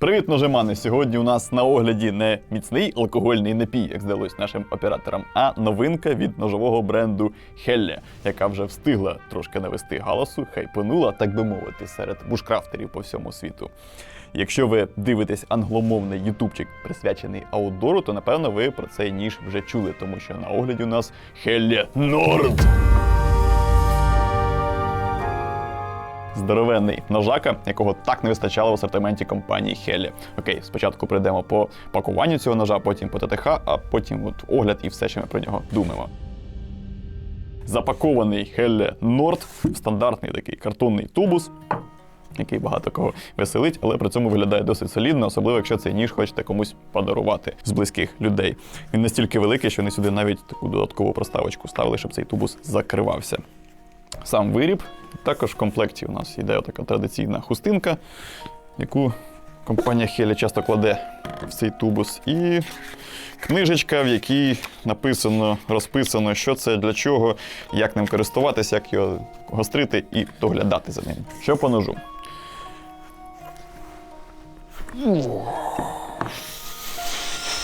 Привіт, ножемани! Сьогодні у нас на огляді не міцний алкогольний напій, як здалось нашим операторам, а новинка від ножового бренду Хелле, яка вже встигла трошки навести галасу, хайпанула, так би мовити, серед бушкрафтерів по всьому світу. Якщо ви дивитесь англомовний ютубчик, присвячений аутдору, то напевно ви про цей ніж вже чули, тому що на огляді у нас Хелле Норд. Здоровенний ножака, якого так не вистачало в асортименті компанії Хелі. Окей, спочатку прийдемо по пакуванню цього ножа, потім по ТТХ, а потім от огляд і все, що ми про нього думаємо. Запакований Хелле Норд стандартний такий картонний тубус, який багато кого веселить, але при цьому виглядає досить солідно, особливо якщо цей ніж хочете комусь подарувати з близьких людей. Він настільки великий, що вони сюди навіть таку додаткову проставочку ставили, щоб цей тубус закривався. Сам виріб. Також в комплекті у нас йде така традиційна хустинка, яку компанія Хелі часто кладе в цей тубус. І книжечка, в якій написано, розписано, що це для чого, як ним користуватися, як його гострити і доглядати за ним. Що по ножу?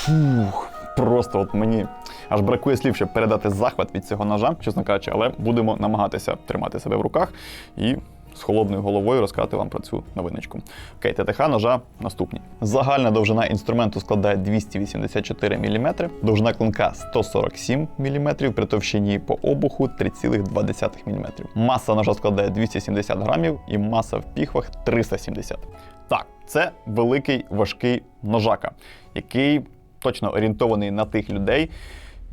Фух, просто от мені аж бракує слів, щоб передати захват від цього ножа, чесно кажучи, але будемо намагатися тримати себе в руках і з холодною головою розказати вам про цю новиночку. Окей, ТТХ ножа наступні. Загальна довжина інструменту складає 284 мм, довжина клинка 147 мм, при товщині по обуху 3,2 мм. Маса ножа складає 270 грамів і маса в піхвах 370. Так, це великий важкий ножака, який точно орієнтований на тих людей,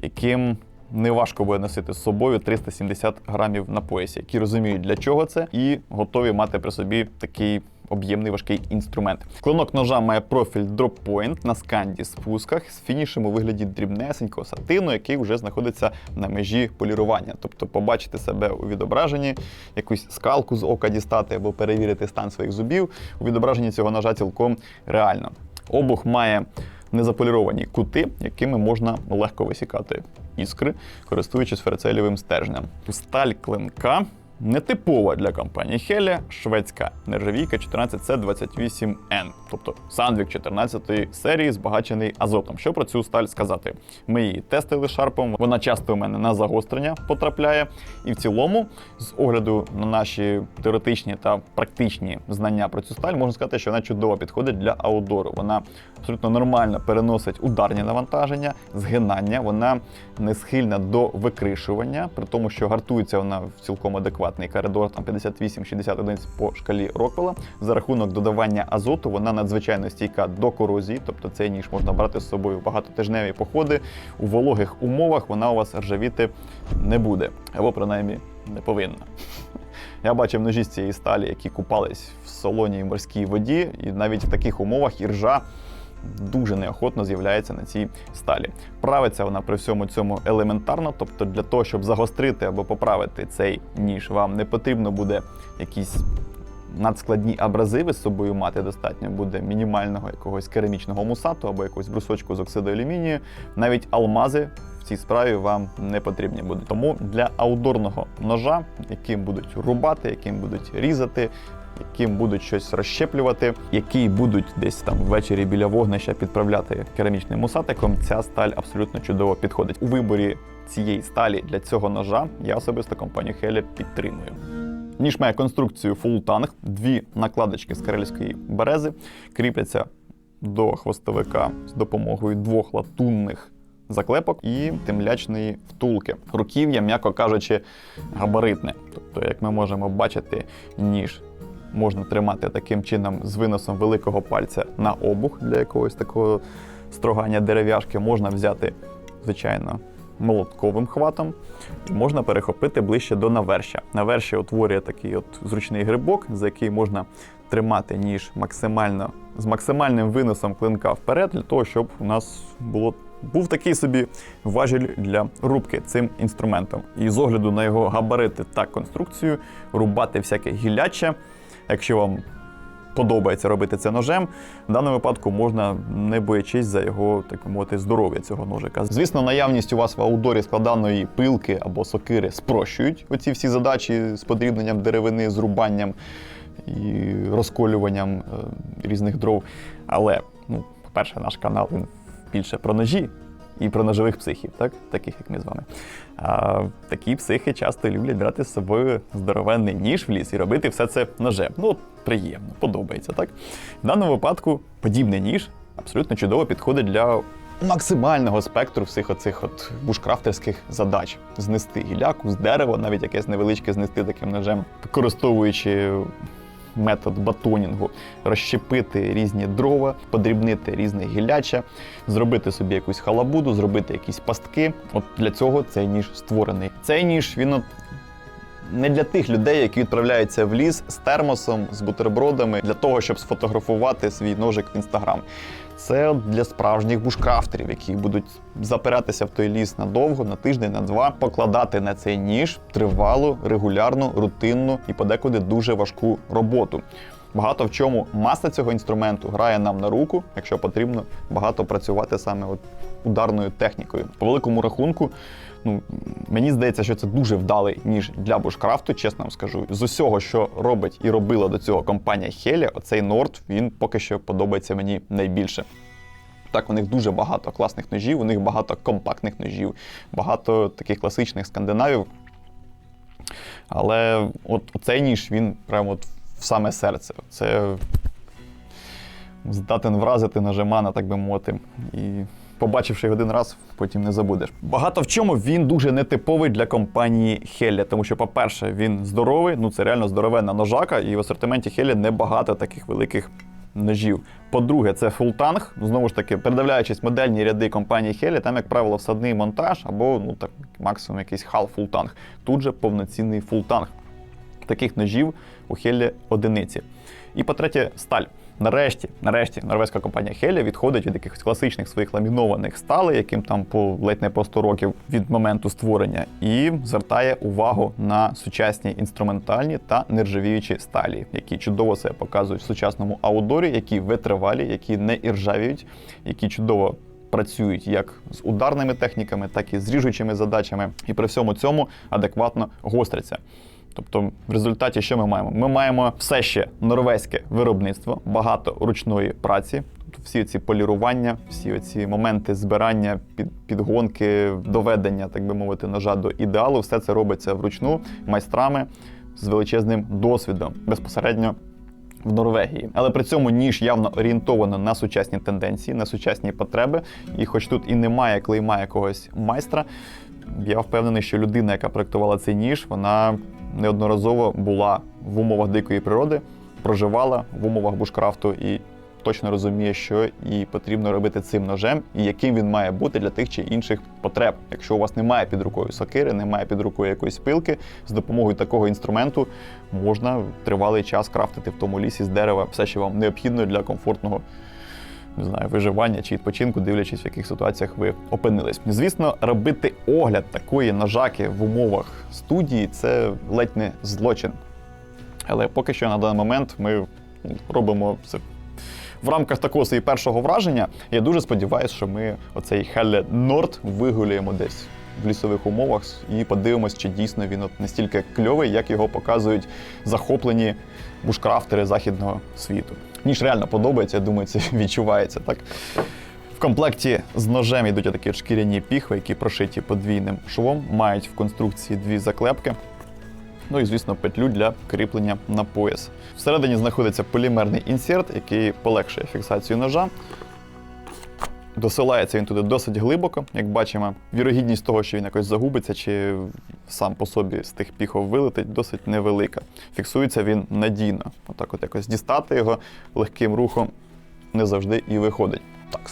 яким не важко буде носити з собою 370 грамів на поясі, які розуміють, для чого це, і готові мати при собі такий об'ємний важкий інструмент. Клинок ножа має профіль Point на сканді спусках з фінішем у вигляді дрібнесенького сатину, який вже знаходиться на межі полірування. Тобто побачити себе у відображенні, якусь скалку з ока дістати або перевірити стан своїх зубів. У відображенні цього ножа цілком реально. Обух має незаполіровані кути, якими можна легко висікати іскри, користуючись ферцелівим стержнем. Сталь клинка нетипова для компанії Хеля, шведська нержавійка 14C28N, тобто Сандвік 14 серії, збагачений азотом. Що про цю сталь сказати? Ми її тестили шарпом, вона часто у мене на загострення потрапляє. І в цілому, з огляду на наші теоретичні та практичні знання про цю сталь, можна сказати, що вона чудово підходить для аутдору. Вона абсолютно нормально переносить ударні навантаження, згинання, вона не схильна до викришування, при тому, що гартується вона в цілком адекватний коридор, там 58-60 одиниць по шкалі Роквелла. За рахунок додавання азоту вона надзвичайно стійка до корозії, тобто цей ніж можна брати з собою в багатотижневі походи. У вологих умовах вона у вас ржавіти не буде, або принаймні не повинна. Я бачив ножі з цієї сталі, які купались в солоній морській воді, і навіть в таких умовах іржа дуже неохотно з'являється на цій сталі. Правиться вона при всьому цьому елементарно, тобто для того, щоб загострити або поправити цей ніж, вам не потрібно буде якісь надскладні абразиви з собою мати. Достатньо буде мінімального якогось керамічного мусату або якогось брусочку з оксиду алюмінію. Навіть алмази в цій справі вам не потрібні будуть. Тому для аутдорного ножа, яким будуть рубати, яким будуть різати, яким будуть щось розщеплювати, які будуть десь там ввечері біля вогнища підправляти керамічним мусатиком, ця сталь абсолютно чудово підходить. У виборі цієї сталі для цього ножа я особисто компанію Хелі підтримую. Ніж має конструкцію tank, дві накладочки з карельської берези кріпляться до хвостовика з допомогою двох латунних заклепок і темлячної втулки. Руків'я, м'яко кажучи, габаритне. Тобто, як ми можемо бачити, ніж можна тримати таким чином з виносом великого пальця на обух для якогось такого строгання дерев'яшки. Можна взяти, звичайно, молотковим хватом, і можна перехопити ближче до навершя. Навершя утворює такий от зручний грибок, за який можна тримати ніж максимально з максимальним виносом клинка вперед, для того, щоб у нас було. Був такий собі важіль для рубки цим інструментом. І з огляду на його габарити та конструкцію, рубати всяке гіляче, якщо вам подобається робити це ножем, в даному випадку можна не боячись за його, так мовити, здоров'я цього ножика. Звісно, наявність у вас в аудорі складаної пилки або сокири спрощують оці всі задачі з подрібненням деревини, з рубанням і розколюванням е, різних дров. Але, ну, по-перше, наш канал він більше про ножі і про ножових психів, так? таких як ми з вами. А такі психи часто люблять брати з собою здоровенний ніж в ліс і робити все це ножем. Ну, приємно, подобається, так? В даному випадку подібний ніж абсолютно чудово підходить для максимального спектру всіх оцих от бушкрафтерських задач. Знести гіляку з дерева, навіть якесь невеличке знести таким ножем, використовуючи метод батонінгу, розщепити різні дрова, подрібнити різне гіляча, зробити собі якусь халабуду, зробити якісь пастки. От для цього цей ніж створений. Цей ніж він от не для тих людей, які відправляються в ліс з термосом, з бутербродами для того, щоб сфотографувати свій ножик в інстаграм. Це для справжніх бушкрафтерів, які будуть запиратися в той ліс надовго, на тиждень, на два, покладати на цей ніж тривалу, регулярну, рутинну і подекуди дуже важку роботу. Багато в чому маса цього інструменту грає нам на руку, якщо потрібно багато працювати саме от ударною технікою. По великому рахунку, ну мені здається, що це дуже вдалий ніж для бушкрафту, чесно вам скажу. З усього, що робить і робила до цього компанія Heli, оцей Nord, він поки що подобається мені найбільше. Так, у них дуже багато класних ножів, у них багато компактних ножів, багато таких класичних скандинавів. Але от цей ніж він прямо от в саме серце. Це здатен вразити нажимана, так би мовити. І побачивши його один раз, потім не забудеш. Багато в чому він дуже нетиповий для компанії Hella, тому що, по-перше, він здоровий, ну це реально здоровенна ножака, і в асортименті Hella небагато таких великих ножів. По-друге, це фултанг. Знову ж таки, передивляючись модельні ряди компанії Heli, там, як правило, всадний монтаж або ну так максимум якийсь хал фултанг. Тут же повноцінний фултанг. Таких ножів у Хелі одиниці. І по-третє, сталь. Нарешті, нарешті, норвезька компанія Хелі відходить від якихось класичних своїх ламінованих сталей, яким там по ледь не по 100 років від моменту створення, і звертає увагу на сучасні інструментальні та нержавіючі сталі, які чудово себе показують в сучасному аудорі, які витривалі, які не іржавіють, які чудово працюють як з ударними техніками, так і з ріжучими задачами, і при всьому цьому адекватно гостряться. Тобто, в результаті що ми маємо? Ми маємо все ще норвезьке виробництво, багато ручної праці. Всі ці полірування, всі ці моменти збирання, підгонки, доведення, так би мовити, ножа до ідеалу, все це робиться вручну майстрами з величезним досвідом безпосередньо в Норвегії. Але при цьому ніж явно орієнтовано на сучасні тенденції, на сучасні потреби. І хоч тут і немає клейма якогось майстра, я впевнений, що людина, яка проектувала цей ніж, вона неодноразово була в умовах дикої природи, проживала в умовах бушкрафту і точно розуміє, що і потрібно робити цим ножем, і яким він має бути для тих чи інших потреб. Якщо у вас немає під рукою сокири, немає під рукою якоїсь пилки, з допомогою такого інструменту можна тривалий час крафтити в тому лісі з дерева все, що вам необхідно для комфортного не знаю, виживання чи відпочинку, дивлячись, в яких ситуаціях ви опинились. Звісно, робити огляд такої нажаки в умовах студії це ледь не злочин. Але поки що на даний момент ми робимо це. В рамках такого свого першого враження я дуже сподіваюся, що ми оцей Хелле Норд вигуляємо десь в лісових умовах і подивимось, чи дійсно він от настільки кльовий, як його показують захоплені бушкрафтери західного світу. Мені ж реально подобається, я думаю, це відчувається так. В комплекті з ножем йдуть такі шкіряні піхви, які прошиті подвійним швом, мають в конструкції дві заклепки. Ну і, звісно, петлю для кріплення на пояс. Всередині знаходиться полімерний інсерт, який полегшує фіксацію ножа. Досилається він туди досить глибоко, як бачимо. Вірогідність того, що він якось загубиться чи сам по собі з тих піхов вилетить, досить невелика. Фіксується він надійно. Отак, от якось дістати його легким рухом не завжди і виходить. Так,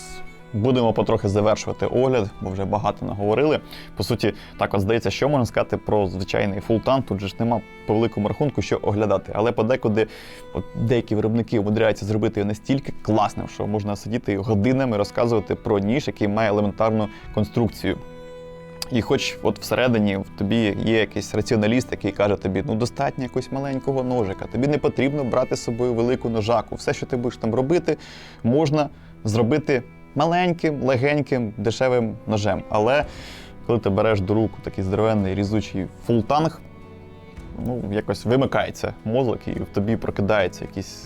будемо потрохи завершувати огляд, бо вже багато наговорили. По суті, так от здається, що можна сказати про звичайний фултан. Тут же ж нема по великому рахунку, що оглядати. Але подекуди от деякі виробники умудряються зробити його настільки класним, що можна сидіти годинами розказувати про ніж, який має елементарну конструкцію. І хоч от всередині в тобі є якийсь раціоналіст, який каже тобі, ну достатньо якогось маленького ножика, тобі не потрібно брати з собою велику ножаку. Все, що ти будеш там робити, можна зробити маленьким, легеньким, дешевим ножем. Але коли ти береш до рук такий здоровенний різучий фултанг, ну, якось вимикається мозок, і в тобі прокидається якісь.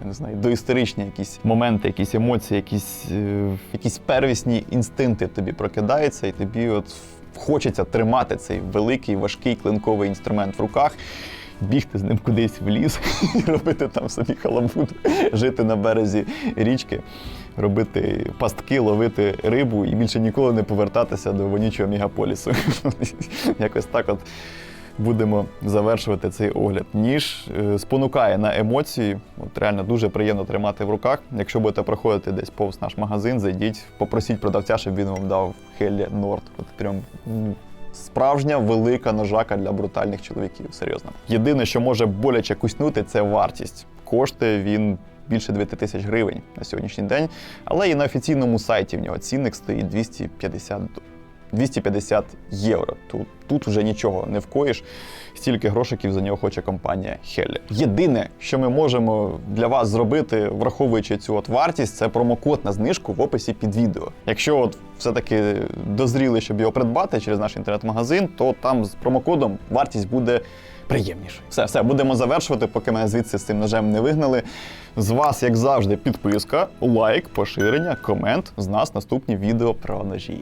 Я не знаю, доісторичні якісь моменти, якісь емоції, якісь, е, якісь первісні інстинкти тобі прокидаються, і тобі от хочеться тримати цей великий важкий клинковий інструмент в руках, бігти з ним кудись в ліс і робити там собі халабуд, жити на березі річки, робити пастки, ловити рибу і більше ніколи не повертатися до вонючого мегаполісу. Якось так от будемо завершувати цей огляд. Ніж е, спонукає на емоції. От реально дуже приємно тримати в руках. Якщо будете проходити десь повз наш магазин, зайдіть, попросіть продавця, щоб він вам дав Хеллі Норд. От прям справжня велика ножака для брутальних чоловіків. Серйозно. Єдине, що може боляче куснути, це вартість. Коштує він. Більше 9 тисяч гривень на сьогоднішній день, але і на офіційному сайті в нього цінник стоїть 250 250 євро. Тут, тут вже нічого не вкоїш. Стільки грошиків за нього хоче компанія Хеллі. Єдине, що ми можемо для вас зробити, враховуючи цю от вартість, це промокод на знижку в описі під відео. Якщо от все-таки дозріли, щоб його придбати через наш інтернет-магазин, то там з промокодом вартість буде. Приємніше. Все, все, будемо завершувати, поки мене звідси з цим ножем не вигнали. З вас, як завжди, підписка, лайк, поширення, комент. З нас наступні відео про ножі.